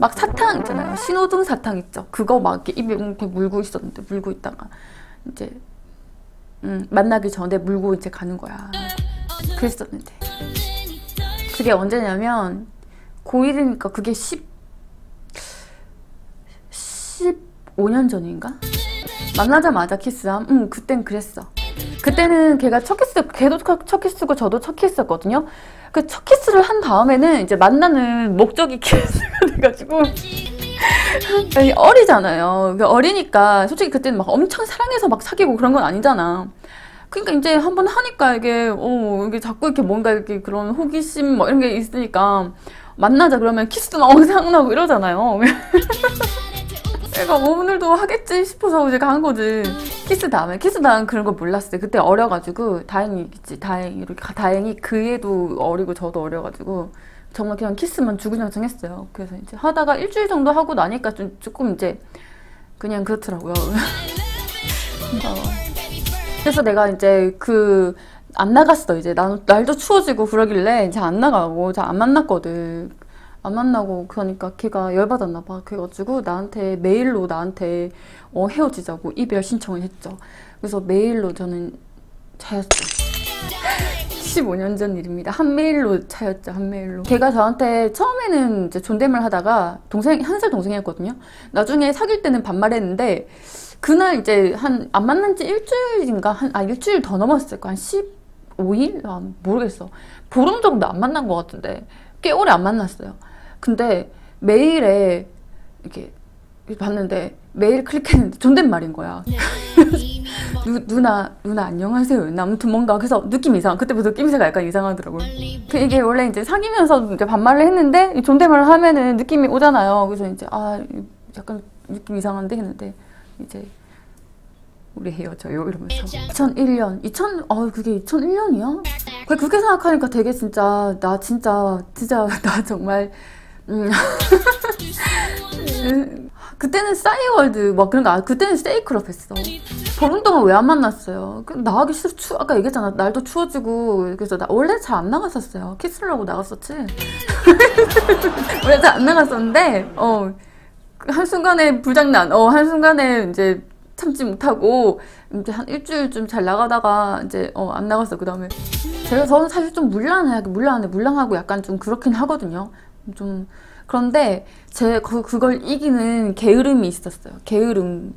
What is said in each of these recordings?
막 사탕 있잖아요. 신호등 사탕 있죠. 그거 막 이렇게 입에 이렇게 물고 있었는데 물고 있다가 이제 음, 만나기 전에 물고 이제 가는 거야. 그랬었는데 그게 언제냐면 고1이니까 그게 10 15년 전인가? 만나자마자 키스함? 응, 그땐 그랬어. 그때는 걔가 첫 키스, 걔도 첫 키스고 저도 첫 키스였거든요. 그 첫 키스를 한 다음에는 이제 만나는 목적이 키스가 돼가지고 아니, 어리잖아요. 그러니까 어리니까 솔직히 그때는 막 엄청 사랑해서 막 사귀고 그런 건 아니잖아. 그러니까 이제 한번 하니까 이게 어 이게 자꾸 이렇게 뭔가 이렇게 그런 호기심 뭐 이런 게 있으니까 만나자 그러면 키스도 막 생각나고 이러잖아요. 내가 뭐 오늘도 하겠지 싶어서 간 거지. 키스 다음에 키스 다음 그런 걸 몰랐어요. 그때 어려가지고 다행이겠지. 다행히 이렇게 다행히 그 애도 어리고 저도 어려가지고 정말 그냥 키스만 주구장창 했어요. 그래서 이제 하다가 일주일 정도 하고 나니까 좀 조금 이제 그냥 그렇더라고요. 어. 그래서 내가 이제 그 안 나갔어 이제 난 날도 추워지고 그러길래 이제 안 나가고 잘 안 만났거든. 안 만나고 그러니까 걔가 열받았나 봐. 그래가지고 나한테 메일로 나한테 어, 헤어지자고 이별 신청을 했죠. 그래서 메일로 저는 차였죠. 15년 전 일입니다. 한 메일로 차였죠. 한 메일로. 걔가 저한테 처음에는 이제 존댓말 하다가 동생 한 살 동생이었거든요. 나중에 사귈 때는 반말했는데 그날 이제 한 안 만난 지 일주일인가 한 아 일주일 더 넘었을 거한 15일? 아, 모르겠어. 보름 정도 안 만난 것 같은데 꽤 오래 안 만났어요. 근데 메일에 이렇게 봤는데 메일 클릭했는데 존댓말인 거야. 누, 누나 누나 안녕하세요. 아무튼 뭔가 그래서 느낌 이상. 그때부터 느낌새가 약간 이상하더라고요. 그 이게 원래 이제 사귀면서 이제 반말을 했는데 존댓말을 하면은 느낌이 오잖아요. 그래서 이제 아 약간 느낌 이상한데 했는데 이제 우리 헤어져요 이러면서 2001년 2000 어, 그게 2001년이야? 그렇게 생각하니까 되게 진짜 나 진짜 진짜 나 정말 음. 그때는 싸이월드 막 그런 거 아, 그때는 세이클럽 했어. 보름 동안 왜 안 만났어요? 나가기 싫어. 추 아까 얘기했잖아. 날도 추워지고. 그래서 나 원래 잘 안 나갔었어요. 키스를 하고 나갔었지? 원래 잘 안 나갔었는데 어. 한순간에 불장난. 어 한순간에 이제 참지 못하고 이제 한 일주일 좀잘 나가다가 이제 어, 안 나갔어. 그 다음에 제가 저는 사실 좀 물란해 물란해 물랑하고 약간 좀 그렇긴 하거든요 좀 그런데 제 그, 그걸 이기는 게으름이 있었어요. 게으름.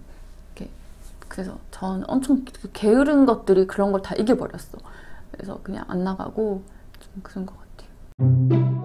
그래서 저는 엄청 게으른 것들이 그런 걸 다 이겨버렸어. 그래서 그냥 안 나가고 좀 그런 것 같아요